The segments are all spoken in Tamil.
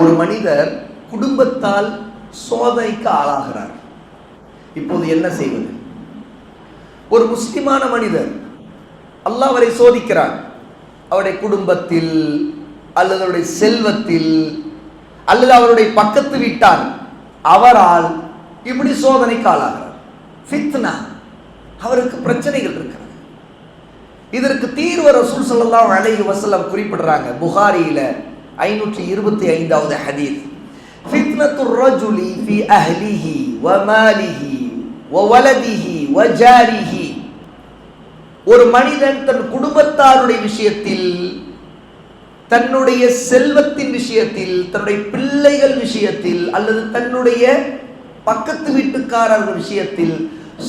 ஒரு மனிதர் குடும்பத்தால் சோதனைக்கு ஆளாகிறார். இப்போது என்ன செய்வது? ஒரு முஸ்லிமான மனிதர் அல்லாஹ் அவரை சோதிக்கிறார் அவருடைய குடும்பத்தில் அல்லது அவருடைய செல்வத்தில் அல்லது அவருடைய பக்கத்து வீட்டார் அவரால் இப்படி சோதனைக்கு ஆளாகிறார். ஃபித்னா அவருக்கு பிரச்சனைகள் இருக்கிறது. இதற்கு தீர்வு ரசூல் ஸல்லல்லாஹு அழகி வசலம் குறிப்பிடுறாங்க. புகாரியில ஐநூற்றி இருபத்தி ஐந்தாவது ஹதீஸ். ஃபித்னத்து ரஜுலி ஃபி அஹ்லிஹி வ மாலிஹி வ வலதிஹி வ ஜாரிஹி. ஒரு மனிதன் தன் குடும்பத்தாருடைய விஷயத்தில் தன்னுடைய செல்வத்தின் விஷயத்தில் தன்னுடைய பிள்ளைகள் விஷயத்தில் அல்லது தன்னுடைய பக்கத்து வீட்டுக்காரர்கள் விஷயத்தில்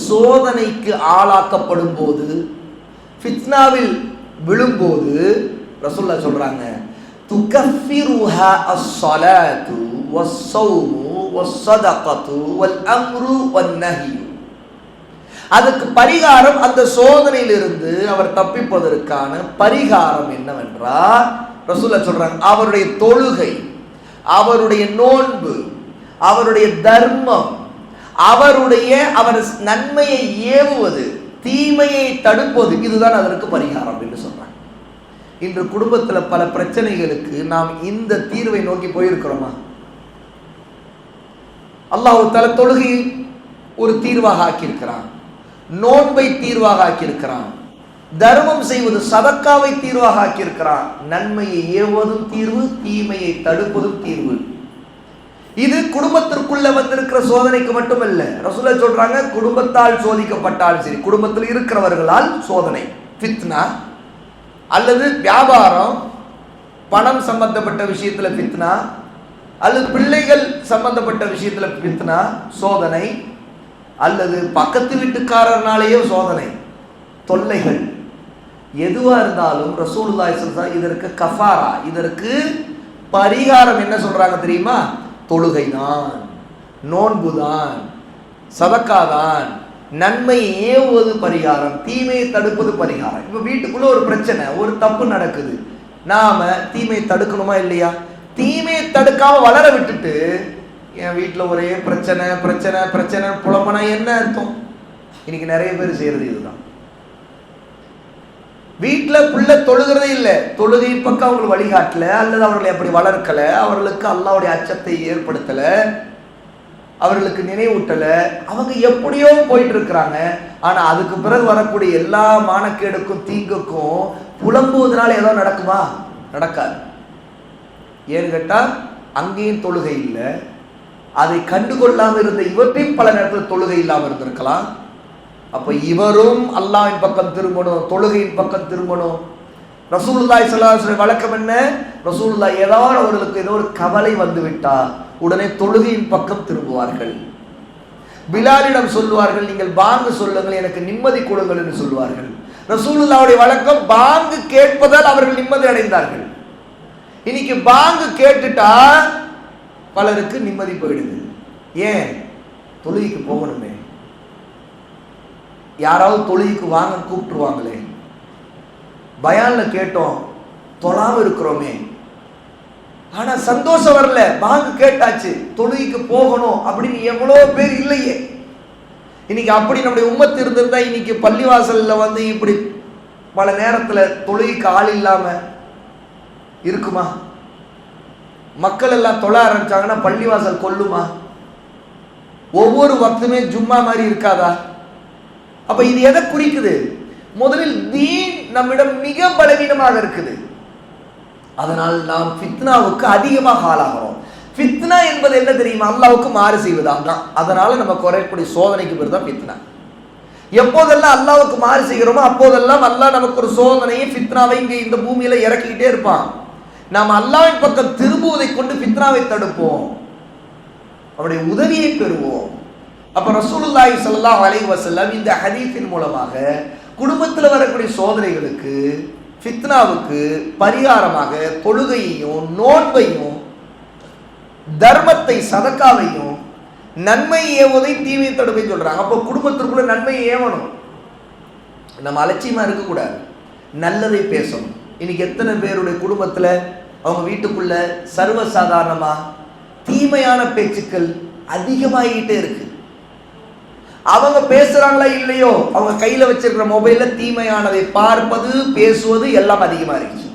சோதனைக்கு ஆளாக்கப்படும் போது ஃபித்னாவில் விழும்போது ரசுல்லா சொல்றாங்க تكفرها الصلاة والصوم والصدقة வல் அம்ரு அதுக்கு பரிகாரம் அந்த சோதனையிலிருந்து அவர் தப்பிப்பதற்கான பரிகாரம் என்னவென்றால் ரசூல்லா சொல்றாங்க அவருடைய தொழுகை அவருடைய நோன்பு அவருடைய தர்மம் அவருடைய அவர் நன்மையை ஏவுவது தீமையை தடுப்பது இதுதான் அதற்கு பரிகாரம் என்று சொல்றாங்க இன்று குடும்பத்தில் பல பிரச்சனைகளுக்கு நாம் இந்த தீர்வை நோக்கி போயிருக்கிறோமா? அல்லாஹ் தல தொழுகை ஒரு தீர்வாக ஆக்கியிருக்கிறான். நோன்பை தீர்வாக ஆக்கியிருக்கிறான். தர்மம் செய்வது சதக்காவை தீர்வாக ஆக்கியிருக்கிறான். நன்மையை ஏவுவதும் தீர்வு தீமையை தடுப்பதும் தீர்வு. இது குடும்பத்திற்குள்ள வந்திருக்கிற சோதனைக்கு மட்டுமல்ல. ரசூலா சொல்றாங்க குடும்பத்தால் சோதிக்கப்பட்டால் சரி குடும்பத்தில் இருக்கிறவர்களால் சோதனை ஃபித்னா அல்லது வியாபாரம் பணம் சம்பந்தப்பட்ட விஷயத்தில் பித்னா அல்லது பிள்ளைகள் சம்பந்தப்பட்ட விஷயத்தில் பித்னா சோதனை அல்லது பக்கத்து வீட்டுக்காரர்னாலேயே சோதனை தொல்லைகள். எதுவாக இருந்தாலும் ரசூலுல்லாய் ஸல்லல்லாஹு இதற்கு கஃபாரா இதற்கு பரிகாரம் என்ன சொல்கிறாங்க தெரியுமா? தொழுகை தான் நோன்பு தான் சதக்கா தான் நன்மையை ஏவுவது பரிகாரம் தீமையை தடுப்பது பரிகாரம். இப்போ வீட்டுக்குள்ள ஒரு பிரச்சனை ஒரு தப்பு நடக்குது. நாம தீமையை தடுக்கணுமா இல்லையா? தீமையை தடுக்காம வளர விட்டுட்டு என் வீட்டில் ஒரே பிரச்சனை பிரச்சனை பிரச்சனை புலம்பனா என்ன அர்த்தம்? இன்னைக்கு நிறைய பேர் செய்யறது இதுதான். வீட்டில் புள்ள தொழுகிறதே இல்லை. தொழுகை பக்கம் அவங்களை வழிகாட்டல அல்லது அவர்களை அப்படி வளர்க்கல அவர்களுக்கு அல்லாவுடைய அச்சத்தை ஏற்படுத்தலை. அவர்களுக்கு நினைவூட்டலை. அவங்க எப்படியோ போயிட்டு இருக்கிறாங்க ஆனா அதுக்கு பிறகு வரக்கூடிய எல்லா மானக்கேடுக்கும் தீங்குக்கும் புலம்புவதனால ஏதோ நடக்குமா? நடக்காது. ஏன்னு கேட்டால் அங்கேயும் தொழுகை இல்லை. அதை கண்டுகொள்ளாமல் இருந்த இவற்றையும் பல நேரத்தில் தொழுகை இல்லாமல் இருந்திருக்கலாம். அப்போ இவரும் அல்லாவின் பக்கம் திரும்பணும் தொழுகையின் பக்கம் திரும்பணும். ரசூலுல்லாஹி ஸல்லல்லாஹு வழக்கம் என்ன? ரசூலுல்லாஹ் ஏதாவது அவர்களுக்கு ஏதோ ஒரு கவலை வந்து விட்டா உடனே தொழுகையின் பக்கம் திரும்புவார்கள். பிலாலிடம் சொல்லுவார்கள் நீங்கள் பாங்கு சொல்லுங்கள் எனக்கு நிம்மதி கொடுங்கள் என்று சொல்லுவார்கள். ரசூலுல்லாவுடைய வழக்கம் பாங்கு கேட்பதால் அவர்கள் நிம்மதி அடைந்தார்கள். இன்னைக்கு பாங்கு கேட்டுட்டா பலருக்கு நிம்மதி போயிடுது. ஏன்? தொழுகைக்கு போகணுமே. யாராவது தொழுகைக்கு வாங்க கூப்பிட்டுருவாங்களே. பயான்ல கேட்டோம் தொழாம இருக்கிறோமே. ஆனா சந்தோஷம் வரல. பாங்கு கேட்டாச்சு தொழுகைக்கு போகணும் அப்படின்னு எவ்வளோ பேர் இல்லையே. இன்னைக்கு அப்படி நம்முடைய உம்மத்து இருந்திருந்தா இன்னைக்கு பள்ளிவாசல்ல வந்து இப்படி பல நேரத்தில் தொழுகைக்கு ஆள் இல்லாம இருக்குமா? மக்கள் எல்லாம் தொழ ஆரம்பிச்சாங்கன்னா பள்ளிவாசல் கொல்லுமா? ஒவ்வொரு வக்துமே ஜும்மா மாதிரி இருக்காதா? அப்ப இது எதை குறிக்குது? முதலில் தீன் நம்மிடம் மிக பலவீனமாக இருக்குது. அதனால் நாம் ஃபித்னாவுக்கு அதிகமாக ஆளாகிறோம். ஃபித்னா என்பது என்ன தெரியுமா? அல்லாவுக்கு மாறு செய்வதால் தான். அதனால நம்ம குறையக்கூடிய சோதனைக்கு பேர் தான் ஃபித்னா. எப்போதெல்லாம் அல்லாவுக்கு மாறு செய்கிறோமோ அப்போதெல்லாம் அல்லாஹ் நமக்கு ஒரு சோதனையை ஃபித்னாவை இங்கே இந்த பூமியில் இறக்கிக்கிட்டே இருப்பான். நாம் அல்லாவின் பக்கம் திரும்புவதை கொண்டு ஃபித்னாவை தடுப்போம். அவருடைய உதவியை பெறுவோம். அப்ப ரசூலுல்லாஹி ஸல்லல்லாஹு அலைஹி வஸல்லம் இந்த ஹதீஸின் மூலமாக குடும்பத்தில் வரக்கூடிய சோதனைகளுக்கு ஃபித்னாவுக்கு பரிகாரமாக தொழுகையையும் நோன்பையும் தர்மத்தை சதக்காவையும் நன்மை ஏவுவதை தீமை தடுப்பை சொல்கிறாங்க அப்போ குடும்பத்திற்குள்ள நன்மையை ஏவணும். நம்ம அலட்சியமாக இருக்கக்கூடாது. நல்லதை பேசணும். இன்னைக்கு எத்தனை பேருடைய குடும்பத்தில் அவங்க வீட்டுக்குள்ள சர்வசாதாரணமாக தீமையான பேச்சுக்கள் அதிகமாகிட்டே இருக்குது அவங்க பேசுறாங்களா இல்லையோ அவங்க கையில வச்சிருக்கிற மொபைல்ல தீமையானதை பார்ப்பது பேசுவது எல்லாம் அதிகமா இருக்கு.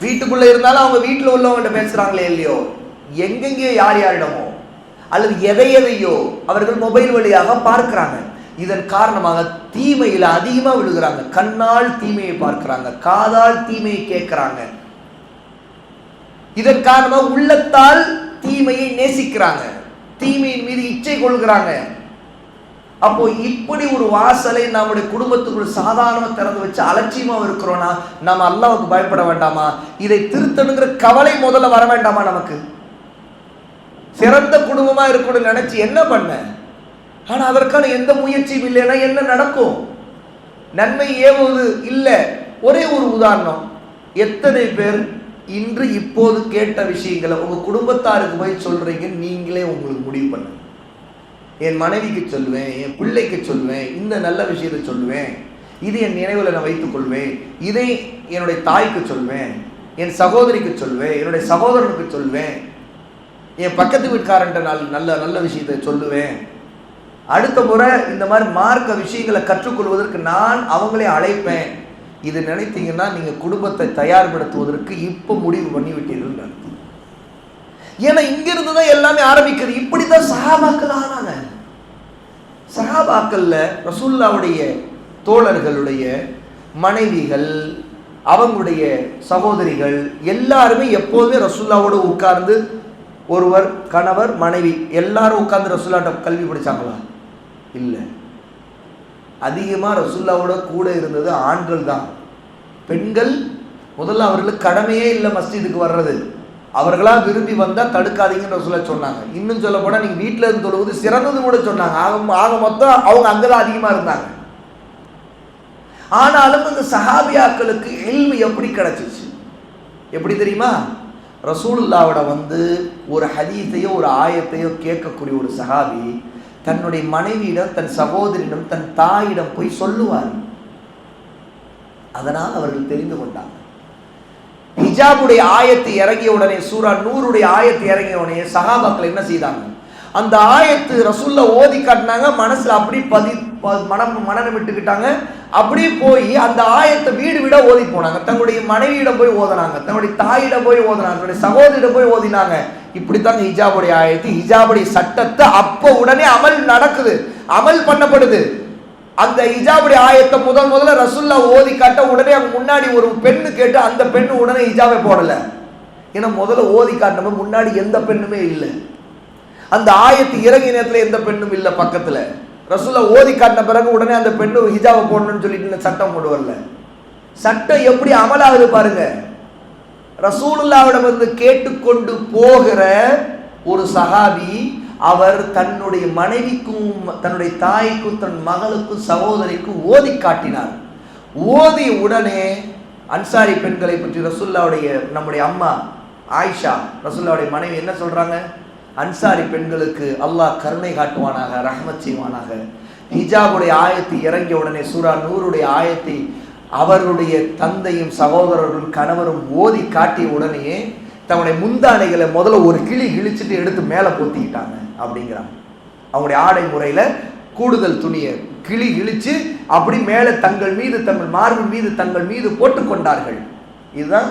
வீட்டுக்குள்ள இருந்தாலும் அவங்க வீட்டில் உள்ளவங்கள்ட்ட பேசுறாங்களே இல்லையோ எங்கெங்கேயோ யார் யாரிடமோ அல்லது எதை எதையோ அவர்கள் மொபைல் வழியாக பார்க்கிறாங்க. இதன் காரணமாக தீமையில் அதிகமாக விழுகிறாங்க. கண்ணால் தீமையை பார்க்கிறாங்க. காதால் தீமையை கேட்கிறாங்க. இதன் காரணமாக உள்ளத்தால் தீமையை நேசிக்கிறாங்க. தீமையின் மீது இச்சை கொள்கிறாங்க. அப்போ இப்படி ஒரு வாசலை நம்முடைய குடும்பத்துக்குள் சாதாரணமா திறந்து வச்சு அலட்சியமாக இருக்கிறோன்னா நம்ம அல்லாவுக்கு பயப்பட வேண்டாமா? இதை திருத்தணுங்கிற கவலை முதல்ல வர வேண்டாமா நமக்கு? சிறந்த குடும்பமா இருக்கணும்னு நினைச்சு என்ன பண்ண? ஆனா அதற்கான எந்த முயற்சியும் இல்லைன்னா என்ன நடக்கும்? நன்மை ஏவுவது இல்லை. ஒரே ஒரு உதாரணம். எத்தனை பேர் இன்று இப்போது கேட்ட விஷயங்களை உங்க குடும்பத்தாருக்கு போய் சொல்றீங்க நீங்களே உங்களுக்கு முடிவு பண்ணுங்க என் மனைவிக்கு சொல்லுவேன் என் பிள்ளைக்கு சொல்லுவேன் இந்த நல்ல விஷயத்தை சொல்லுவேன். இது என் நினைவில் நான் வைத்துக்கொள்வேன் இதை என்னுடைய தாய்க்கு சொல்வேன். என் சகோதரிக்கு சொல்வேன். என்னுடைய சகோதரனுக்கு சொல்வேன். என் பக்கத்து வீட்டுக்காரன்ட்ட நல்ல நல்ல நல்ல விஷயத்தை சொல்லுவேன். அடுத்த முறை இந்த மாதிரி மார்க்க விஷயங்களை கற்றுக்கொள்வதற்கு நான் அவங்களே அழைப்பேன். இது நினைத்தீங்கன்னா நீங்கள் குடும்பத்தை தயார்படுத்துவதற்கு இப்போ முடிவு பண்ணிவிட்டீர்கள். நான் ஏன்னா இங்கிருந்து தான் எல்லாமே ஆரம்பிக்கிறது இப்படி தான் சஹாபாக்கள் ஆனாங்க. சஹாபாக்கள்ல ரசூல்லாவுடைய தோழர்களுடைய மனைவிகள் அவங்களுடைய சகோதரிகள் எல்லாருமே எப்போதுமே ரசூல்லாவோடு உட்கார்ந்து ஒருவர் கணவர் மனைவி எல்லாரும் உட்கார்ந்து ரசூல்லாட்ட கல்வி படித்தாங்களா இல்லை. அதிகமாக ரசூல்லாவோட கூட இருந்தது ஆண்கள் தான். பெண்கள் முதல்ல அவர்களுக்கு கடமையே இல்லை மஸ்ஜிதுக்கு வர்றது. அவர்களாக விரும்பி வந்தால் தடுக்காதீங்கன்னு சொல்ல சொன்னாங்க. இன்னும் சொல்ல போனால் நீங்கள் வீட்டில் இருந்து தொழுவது சிறந்தது கூட சொன்னாங்க. ஆக ஆக மொத்தம் அவங்க அங்கே தான் அதிகமாக இருந்தாங்க. ஆனாலும் இந்த சஹாபியாக்களுக்கு எல்மு எப்படி கிடைச்சிச்சு? எப்படி தெரியுமா? ரசூலுல்லாவோட வந்து ஒரு ஹதீத்தையோ ஒரு ஆயத்தையோ கேட்கக்கூடிய ஒரு சஹாபி தன்னுடைய மனைவியிடம் தன் சகோதரியிடம் தன் தாயிடம் போய் சொல்லுவார். அதனால் அவர்கள் தெரிந்து கொண்டாங்க. ஹிஜாபுடைய ஆயத்து இறங்கிய உடனே சூரா நூறுடைய ஆயத்து இறங்கிய உடனே சகாபாக்கள் என்ன செய்தாங்க? அந்த ஆயத்து ரசூல்ல ஓதி காட்டினாங்க மனசுல அப்படி பதி ப- மனம் மனநம் விட்டுக்கிட்டாங்க. அப்படியே போய் அந்த ஆயத்தை வீடு வீட ஓதி போனாங்க. தங்களுடைய மனைவியிடம் போய் ஓதுனாங்க தங்களுடைய தாயிடம் போய் ஓதினாங்க தன்னுடைய சகோதரிடம் போய் ஓதினாங்க. இப்படித்தான் ஹிஜாபுடைய ஆயத்து ஹிஜாபுடைய சட்டத்தை அப்போ உடனே அமல் நடக்குது அமல் பண்ணப்படுது. அந்த இஜாபுடைய ஆயத்தை முதல் முதல்ல ரசுல்லா ஓதி காட்ட உடனே அவங்க முன்னாடி ஒரு பெண்ணு கேட்டு அந்த பெண்ணு உடனே இஜாவை போடல. ஏன்னா முதல்ல ஓதி காட்டினப்ப முன்னாடி எந்த பெண்ணுமே இல்லை. அந்த ஆயத்து இறங்கிய நேரத்தில் எந்த பெண்ணும் இல்லை பக்கத்தில். ரசுல்லா ஓதி காட்டின பிறகு உடனே அந்த பெண்ணு ஹிஜாவை போடணும்னு சொல்லிட்டு சட்டம் கொண்டு வரல. சட்டம் எப்படி அமலாகுது பாருங்க. ரசூலுல்லாவிடம் வந்து கேட்டுக்கொண்டு போகிற ஒரு சஹாபி அவர் தன்னுடைய மனைவிக்கும் தன்னுடைய தாய்க்கும் தன் மகளுக்கும் சகோதரிக்கும் ஓதி காட்டினார். ஓதிய உடனே அன்சாரி பெண்களை பற்றி ரசுல்லாவுடைய நம்முடைய அம்மா ஆயிஷா ரசுல்லாவுடைய மனைவி என்ன சொல்றாங்க? அன்சாரி பெண்களுக்கு அல்லாஹ் கருணை காட்டுவானாக ரஹமத் செய்வானாக. ஹிஜாபுடைய ஆயத்தை இறங்கிய உடனே சூரா நூருடைய ஆயத்தை அவருடைய தந்தையும் சகோதரரும் கணவரும் ஓதி காட்டிய உடனேயே தன்னுடைய முந்தானைகளை முதல்ல ஒரு கிளி கிழிச்சிட்டு எடுத்து மேலே போத்திக்கிட்டாங்க அப்படிங்கிறாங்க. அவங்களுடைய ஆடை முறையில் கூடுதல் துணியை கிளி கிழிச்சு அப்படி மேலே தங்கள் மீது தங்கள் மார்பின் மீது தங்கள் மீது போட்டுக்கொண்டார்கள் இதுதான்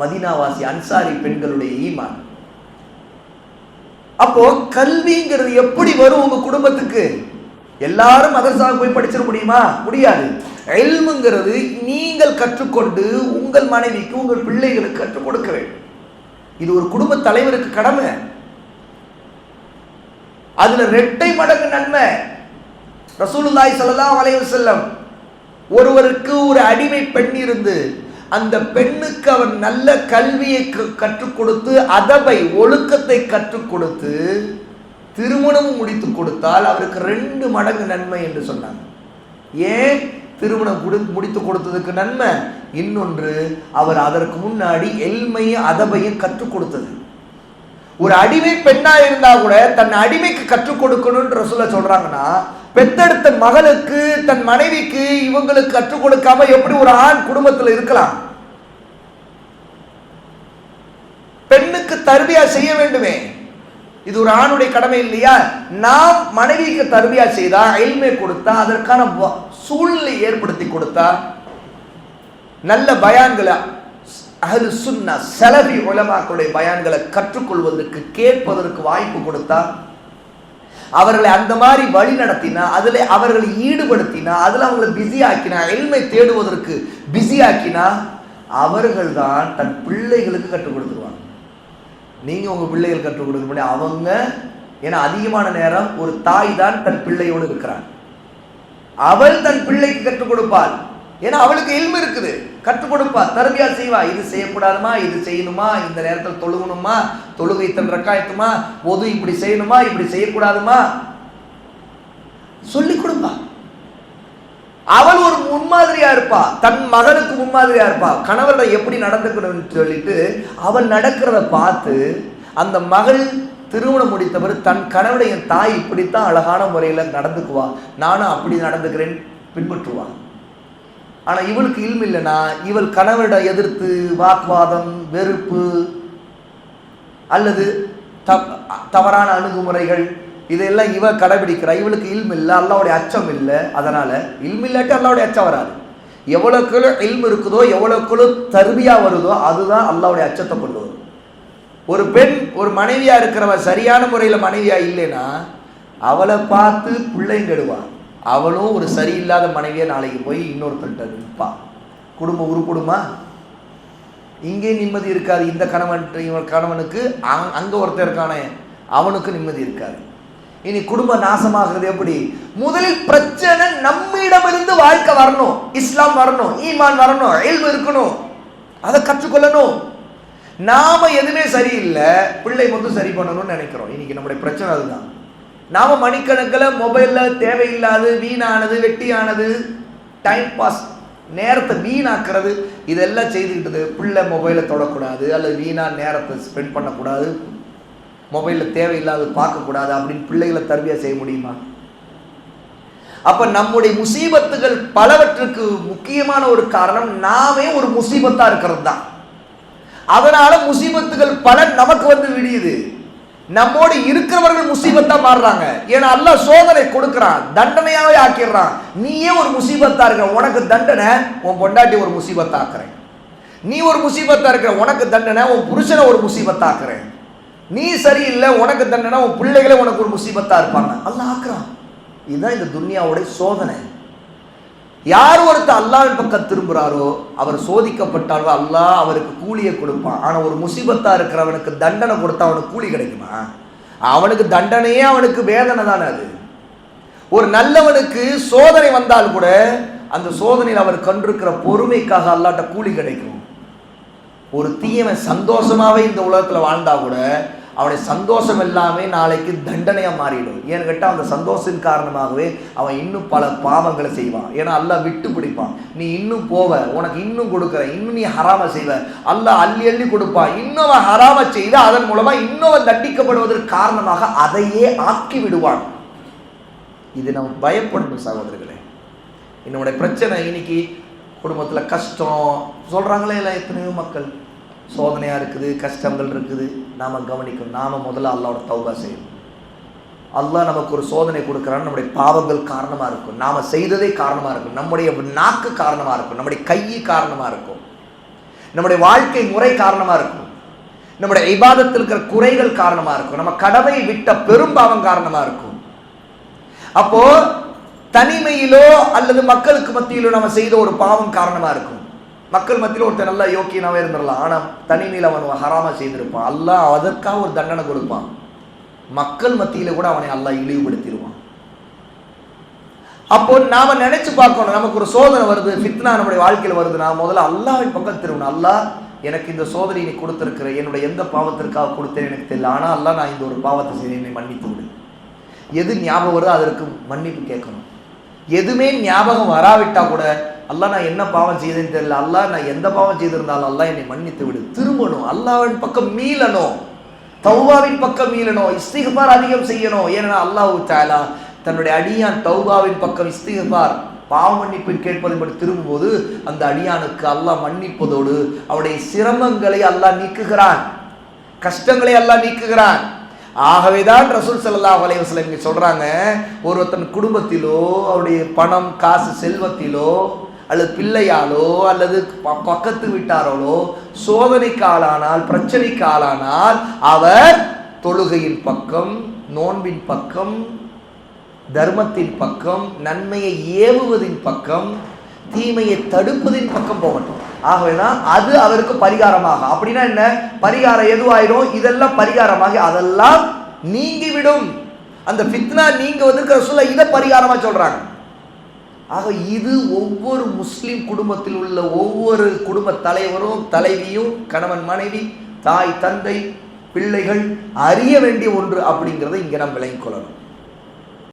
மதீனாவாசி அன்சாரி பெண்களுடைய ஈமான். அப்போ கல்விங்கிறது எப்படி வரும் உங்க குடும்பத்துக்கு? எல்லாரும் மதரசாவுக்கு போய் படிச்சிட முடியுமா? முடியாது. எல்முங்கிறது நீங்கள் கற்றுக்கொண்டு உங்கள் மனைவிக்கு உங்கள் பிள்ளைகளுக்கு கற்றுக் கொடுக்க வேண்டும். இது ஒரு குடும்ப தலைவருக்கு கடமை. அதுல ரெட்டை மடங்கு நன்மை. ரசூலுல்லாய் ஸல்லல்லாஹு அலைஹி செல்லம் ஒருவருக்கு ஒரு அடிமை பெண் இருந்து அந்த பெண்ணுக்கு அவன் நல்ல கல்வியை க- கற்றுக் கொடுத்து அதபை ஒழுக்கத்தை கற்றுக் கொடுத்து திருமணமும் முடித்து கொடுத்தால் அவருக்கு ரெண்டு மடங்கு நன்மை என்று சொன்னாங்க. ஏன்? திருமணம் முடித்து கொடுத்ததுக்கு நன்மை. இன்னொன்று அவர் அதற்கு முன்னாடி எல்மையும் அதபையும் கற்றுக் கொடுத்தது. ஒரு அடிமை பெண்ணா இருந்தா கூட தன் அடிமைக்கு கற்றுக் கொடுக்கணும்ன்ற சொல்ல சொல்றாங்கன்னா பெத்தெடுத்த மகளுக்கு தன் மனைவிக்கு இவங்களுக்கு கற்றுக் கொடுக்காம எப்படி ஒரு ஆண் குடும்பத்துல இருக்கலாம்? பெண்ணுக்கு தருவியா செய்ய வேண்டுமே. இது ஒரு ஆணுடைய கடமை இல்லையா? நாம் மனைவிக்கு தருவியா செய்தா எல்மை கொடுத்தா அதற்கான சூழ்நிலை ஏற்படுத்தி கொடுத்தா நல்ல பயான்களை அஹ்லு சுன்னா செலவி உலமாக்களுடைய பயான்களை கற்றுக்கொள்வதற்கு கேட்பதற்கு வாய்ப்பு கொடுத்தா அவர்களை அந்த மாதிரி வழி நடத்தினா அதில் அவர்களை ஈடுபடுத்தினா அதில் அவங்களை பிஸி ஆக்கினா எளிமை தேடுவதற்கு பிஸி ஆக்கினா அவர்கள் தான் தன் பிள்ளைகளுக்கு கற்றுக் கொடுத்துருவாங்க. நீங்கள் உங்கள் பிள்ளைகள் கற்றுக் கொடுக்க முடியும். அவங்க ஏன்னா அதிகமான நேரம் ஒரு தாய் தான் தன் பிள்ளையோடு இருக்கிறான். அவள் தன் பிள்ளைக்கு கற்றுக் கொடுப்பாள். ஏன்னா அவளுக்கு எளிமை இருக்குது. கற்றுக் கொடுப்பா தர்பியா செய்வா. இது செய்யக்கூடாதுமா இது செய்யணுமா இந்த நேரத்தில் தொழுகணுமா தொழுகை இத்தனை ரக்காயத்துமா பொது இப்படி செய்யணுமா இப்படி செய்யக்கூடாதுமா? சொல்லி கொடுப்பா. அவள் ஒரு முன்மாதிரியா இருப்பா. தன் மகனுக்கு முன்மாதிரியா இருப்பா. கணவரிடம் எப்படி நடந்துக்கணும்னு சொல்லிட்டு அவள் நடக்கிறத பார்த்து அந்த மகள் திருமணம் முடித்தவர் தன் கணவனுடைய தாய் இப்படித்தான் அழகான முறையில் நடந்துக்குவா. நானும் அப்படி நடந்துக்கிறேன் பின்பற்றுவான் ஆனால் இவளுக்கு இல்மு இல்லைன்னா இவள் கணவரிடம் எதிர்த்து வாக்குவாதம் வெறுப்பு அல்லது தவறான அணுகுமுறைகள் இதெல்லாம் இவ கடைபிடிக்கிறா. இவளுக்கு இல்மு இல்லை அல்லாவுடைய அச்சம் இல்லை. அதனால இல்மு இல்லாட்டி அல்லாவுடைய அச்சம் வராது. எவ்வளோக்குள்ள இல்மு இருக்குதோ எவ்வளோக்குள்ள தருமையாக வருதோ அதுதான் அல்லாவுடைய அச்சத்தை கொண்டு வரும். ஒரு பெண் ஒரு மனைவியாக இருக்கிறவ சரியான முறையில் மனைவியாக இல்லைன்னா அவளை பார்த்து பிள்ளைங்க கெடுவா அவளும் ஒரு சரியில்லாத மனைவியை நாளைக்கு போய் இன்னொருத்தன்ட்ட நிற்பா குடும்பம் உருப்படுமா? இங்கே நிம்மதி இருக்காது. இந்த கணவன் இவன் கணவனுக்கு அங் அங்கே ஒருத்தர் இருக்கானே அவனுக்கு நிம்மதி இருக்காது. இனி குடும்ப நாசமாகிறது எப்படி? முதலில் பிரச்சனை நம்மிடமிருந்து வாழ்க்கை வரணும். இஸ்லாம் வரணும். ஈமான் வரணும். இல்மு இருக்கணும். அதை கற்றுக்கொள்ளணும். நாம எதுவுமே சரியில்லை. பிள்ளை மட்டும் சரி பண்ணணும்னு நினைக்கிறோம். இன்னைக்கு நம்முடைய பிரச்சனை அதுதான். நாம மணிக்கணக்கில் மொபைலில் தேவையில்லாது வீணானது வெட்டியானது டைம் பாஸ் நேரத்தை வீணாக்குறது இதெல்லாம் செய்துக்கிட்டது. பிள்ளை மொபைலை தொடக்கூடாது அல்லது வீணாக நேரத்தை ஸ்பெண்ட் பண்ணக்கூடாது. மொபைலில் தேவையில்லாத பார்க்கக்கூடாது அப்படின்னு பிள்ளைகளை தர்பியா செய்ய முடியுமா? அப்போ நம்முடைய முசீபத்துகள் பலவற்றுக்கு முக்கியமான ஒரு காரணம் நாமே ஒரு முசீபத்தாக இருக்கிறது தான் அதனால முசீபத்துகள் பல நமக்கு வந்து விடியுது. நம்மோடு இருக்கிறவர்கள் முசீபத்தா மாறுறாங்க. ஏன்னா அல்லாஹ் சோதனை கொடுக்கறான் தண்டனையாவே ஆக்கிடுறான். நீயே ஒரு முசீபத்தா இருக்க உனக்கு தண்டனை உன் பொண்டாட்டி ஒரு முசீபத்தா ஆக்குறேன். நீ ஒரு முசீபத்தா இருக்கிற உனக்கு தண்டனை உன் புருஷனை ஒரு முசீபத்தா ஆக்குறேன். நீ சரியில்லை உனக்கு தண்டனை உன் பிள்ளைகளே உனக்கு ஒரு முசீபத்தா இருப்பாங்க. அல்லாஹ் ஆக்குறான். இதுதான் இந்த துன்யாவுடைய சோதனை. யார் ஒருத்தர் அல்லாவின் பக்கம் திரும்புகிறாரோ அவர் சோதிக்கப்பட்டாலோ அல்லாஹ் அவருக்கு கூலியை கொடுப்பான். ஆனால் ஒரு முசிபத்தாக இருக்கிறவனுக்கு தண்டனை கொடுத்தா அவனுக்கு கூலி கிடைக்குமா? அவனுக்கு தண்டனையே அவனுக்கு வேதனை தானே அது. ஒரு நல்லவனுக்கு சோதனை வந்தால் கூட அந்த சோதனையில் அவர் கண்டிருக்கிற பொறுமைக்காக அல்லாட்ட கூலி கிடைக்கும். ஒரு தீயவன் சந்தோஷமாகவே இந்த உலகத்தில் வாழ்ந்தா கூட அவனுடைய சந்தோஷம் எல்லாமே நாளைக்கு தண்டனையாக மாறிடும். ஏன்னு கேட்டால் அந்த சந்தோஷத்தின் காரணமாகவே அவன் இன்னும் பல பாவங்களை செய்வான். ஏன்னா அல்லாஹ் விட்டு பிடிப்பான். நீ இன்னும் போவ உனக்கு இன்னும் கொடுக்குற இன்னும் நீ ஹராம செய்வ. அல்லா அள்ளி அள்ளி கொடுப்பான். இன்னும் ஹராம செய்து அதன் மூலமாக இன்னும் தண்டிக்கப்படுவதற்கு காரணமாக அதையே ஆக்கி விடுவான். இது நம்ம பயப்படணும் சகோதரர்களே. என்னுடைய பிரச்சனை இன்னைக்கு குடும்பத்தில் கஷ்டம். சொல்கிறாங்களே இல்லை எத்தனையோ மக்கள்? சோதனையாக இருக்குது கஷ்டங்கள் இருக்குது நாம் கவனிக்கணும். நாம் முதல்ல அல்லாவோட தௌபா செய்யணும். அல்லாஹ் நமக்கு ஒரு சோதனை கொடுக்குறான்னு நம்முடைய பாவங்கள் காரணமாக இருக்கும். நாம் செய்ததே காரணமாக இருக்கும். நம்முடைய நாக்கு காரணமாக இருக்கும். நம்முடைய கை காரணமாக இருக்கும். நம்முடைய வாழ்க்கை முறை காரணமாக இருக்கும். நம்முடைய இபாதத்தில் இருக்கிற குறைகள் காரணமாக இருக்கும். நம்ம கடமை விட்ட பெரும்பாவம் காரணமாக இருக்கும். அப்போ தனிமையிலோ அல்லது மக்களுக்கு மத்தியிலோ நம்ம செய்த ஒரு பாவம் காரணமாக இருக்கும். மக்கள் மத்தியில் ஒருத்தர் நல்லா யோக்கியனாகவே இருந்துடலாம் ஆனால் தனிமையில் அவன் ஹராமா செய்திருப்பான். அல்லா அதற்காக ஒரு தண்டனை கொடுப்பான். மக்கள் மத்தியில் கூட அவனை அல்லா இழிவுபடுத்திடுவான். அப்போ நாம் நினைச்சு பார்க்கணும். நமக்கு ஒரு சோதனை வருது ஃபித்னா நம்முடைய வாழ்க்கையில் வருது. நான் முதல்ல அல்லாஹ்வின் பக்கம் திரும்பணும். அல்லாஹ் எனக்கு இந்த சோதனை நீ கொடுத்துருக்குற என்னுடைய எந்த பாவத்திற்காக கொடுத்தேன் எனக்கு தெரியல. ஆனால் அல்லா நான் இந்த ஒரு பாவத்தை செய்தேன் என்னை மன்னித்து விடு. எது ஞாபகம் வருதோ அதற்கு மன்னிப்பு கேட்கணும். எதுவுமே ஞாபகம் வராவிட்டால் கூட அல்லா நான் என்ன பாவம் செய்தேன்னு தெரியல. அல்லாஹ் நான் எந்த பாவம் செய்திருந்தாலும் அல்லாஹ் என்னை மன்னித்து விடு. திரும்பணும். அல்லாவின் பக்கம் மீளணும். தௌபாவின் பக்கம் மீளணும். இஸ்திகபார் அதிகம் செய்யணும். ஏன்னா அல்லாஹ் தாலா தன்னுடைய அடியான் தௌபாவின் பக்கம் இஸ்திகபார் பாவ மன்னிப்பின் கேட்பதை மட்டும் திரும்பும்போது அந்த அடியானுக்கு அல்லாஹ் மன்னிப்பதோடு அவருடைய சிரமங்களை அல்லாஹ் நீக்குகிறான். கஷ்டங்களை எல்லாம் நீக்குகிறான். ஆகவேதான் ரசூல் செல்லா அலைஹி வஸல்லம் இங்க சொல்றாங்க ஒருத்தன் குடும்பத்திலோ அவருடைய பணம் காசு செல்வத்திலோ அல்லது பிள்ளையாலோ அல்லது ப- பக்கத்து வீட்டாரோலோ சோதனைக்கு ஆளானால் பிரச்சனைக்கு ஆளானால் அவர் தொழுகையின் பக்கம் நோன்பின் பக்கம் தர்மத்தின் பக்கம் நன்மையை ஏவுவதின் பக்கம் தீமையை தடுப்பதின் பக்கம் போகட்டும் ஆகவேதான் அது அவருக்கு பரிகாரமாக அப்படின்னா என்ன? பரிகாரம் எதுவாயிரும் இதெல்லாம் பரிகாரமாகி அதெல்லாம் நீங்கிவிடும். அந்த ஃபித்னா நீங்க வந்து சொல்ல இதை பரிகாரமா சொல்றாங்க. ஆக இது ஒவ்வொரு முஸ்லீம் குடும்பத்தில் உள்ள ஒவ்வொரு குடும்ப தலைவரும் தலைவியும் கணவன் மனைவி தாய் தந்தை பிள்ளைகள் அறிய வேண்டிய ஒன்று அப்படிங்கிறத இங்கே நாம் விளங்கிக் கொள்ளணும்.